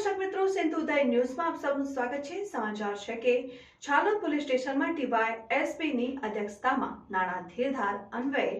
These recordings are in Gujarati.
દર્શક મિત્રો, સિંધુ ઉદય ન્યૂઝમાં આપ સૌનું સ્વાગત છે. સમાચાર છે કે છાલોદ પોલીસ સ્ટેશનમાં ટીવાય એસપીની અધ્યક્ષતામાં નાણાં ધીરધાર અન્વયે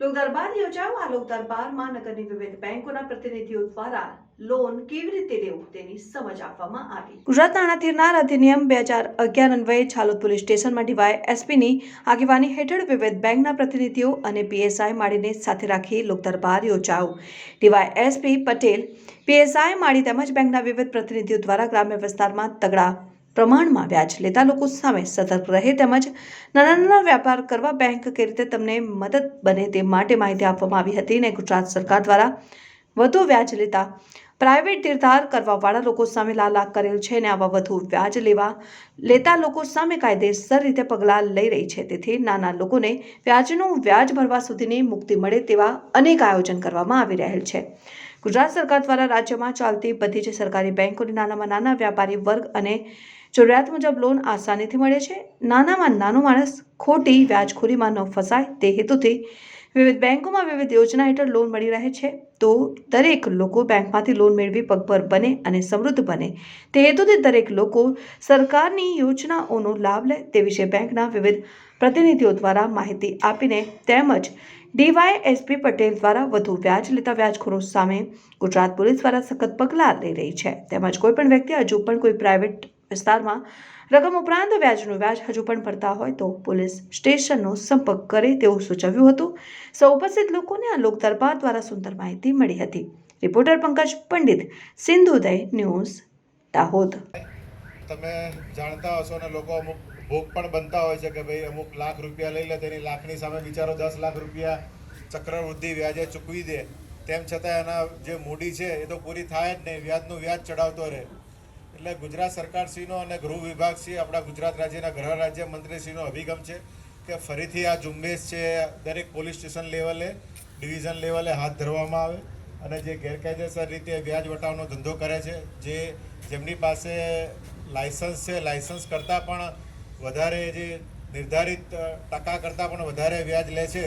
લોકદરબાર યોજાયો આ લોકદરબારમાં નગરની વિવિધ બેંકોના પ્રતિનિધિઓ દ્વારા લોન કેવી રીતે લેવું તેની સમજ આપવામાં આવી ગુજરાત નાણાં અધિનિયમ બે હજાર અગિયાર અન્વયે છાલોદ પોલીસ સ્ટેશનમાં ડીવાય એસપીની આગેવાની હેઠળ વિવિધ બેંકના પ્રતિનિધિઓ અને પીએસઆઈ માળીને સાથે રાખી લોકદરબાર યોજાયો. DY SP Patel, PSI Mali તેમજ બેંકના વિવિધ પ્રતિનિધિઓ દ્વારા ગ્રામ્ય વિસ્તારમાં તગડા પ્રમાણમાં વ્યાજ લેતા લોકો સામે સતર્ક રહે તેમજ નાના નાના વ્યાપાર કરવા બેંક કે રીતે તમને મદદ બને તે માટે માહિતી આપવામાં આવી હતી અને ગુજરાત સરકાર દ્વારા વધુ વ્યાજ લેતા પ્રાઇવેટ ધીરધાર કરવાવાળા લોકો સામે લાલાક કરેલ છે અને આવા વધુ વ્યાજ લેવા લેતા લોકો સામે કાયદેસર રીતે પગલાં લઈ રહી છે. તેથી નાના લોકોને વ્યાજનું વ્યાજ ભરવા સુધીની મુક્તિ મળે તેવા અનેક આયોજન કરવામાં આવી રહેલ છે. ગુજરાત સરકાર દ્વારા રાજ્યમાં ચાલતી બધી જ સરકારી બેંકોને નાનામાં નાના વ્યાપારી વર્ગ અને જરૂરિયાત મુજબ લોન આસાનીથી મળે છે. નાનામાં નાનો માણસ ખોટી વ્યાજખોરીમાં ન ફસાય, તે હેતુથી વિવિધ બેંકોમાં વિવિધ યોજના હેઠળ લોન મળી રહે છે. તો દરેક લોકો બેંકમાંથી લોન મેળવી પગભર બને અને સમૃદ્ધ બને. તે હેતુથી દરેક લોકો સરકારની યોજનાઓનો લાભ લે તે વિશે બેંકના વિવિધ પ્રતિનિધિઓ દ્વારા માહિતી આપીને તેમજ ડીવાય એસપી પટેલ દ્વારા વધુ વ્યાજ લેતા વ્યાજખોરો સામે ગુજરાત પોલીસ દ્વારા સખત પગલાં લઈ રહી છે. તેમજ કોઈપણ વ્યક્તિ હજુ પણ કોઈ પ્રાઇવેટ વિસ્તારમાં રકમ ઉપરાંત વ્યાજનું વ્યાજ હજુ પણ ભરતા હોય તો પોલીસ સ્ટેશનનો સંપર્ક કરે તેવું સૂચવ્યું હતું. સૌ ઉપસ્થિત લોકોને આ લોક દ્વારા સુંદર માહિતી મળી હતી. Reporter Pankaj Pandit Sindhuday news, Dahod. તમે જાણતા હશો ને લોકો અમુક ભોગ પણ બનતા હોય છે કે ભાઈ અમુક લાખ રૂપિયા લઈ લે, તેની લાખની સામે બિચારો દસ લાખ રૂપિયા ચક્રવૃદ્ધિ વ્યાજે ચૂકવી દે. તેમ છતાં એના જે મૂડી છે એ તો પૂરી થાય જ નહીં, વ્યાજનું વ્યાજ ચડાવતો રહે. એટલે ગુજરાત સરકારશ્રીનો અને ગૃહ વિભાગશ્રી, આપણા ગુજરાત રાજ્યના ગૃહ રાજ્ય મંત્રીશ્રીનો અભિગમ છે કે ફરીથી આ ઝુંબેશ છે દરેક પોલીસ સ્ટેશન લેવલે, ડિવિઝન લેવલે હાથ ધરવામાં આવે અને જે ગેરકાયદેસર રીતે વ્યાજ વટાવનો ધંધો કરે છે, જે જેમની પાસે લાયસન્સ છે, લાયસન્સ કરતાં પણ વધારે જે નિર્ધારિત ટકા કરતાં પણ વધારે વ્યાજ લે છે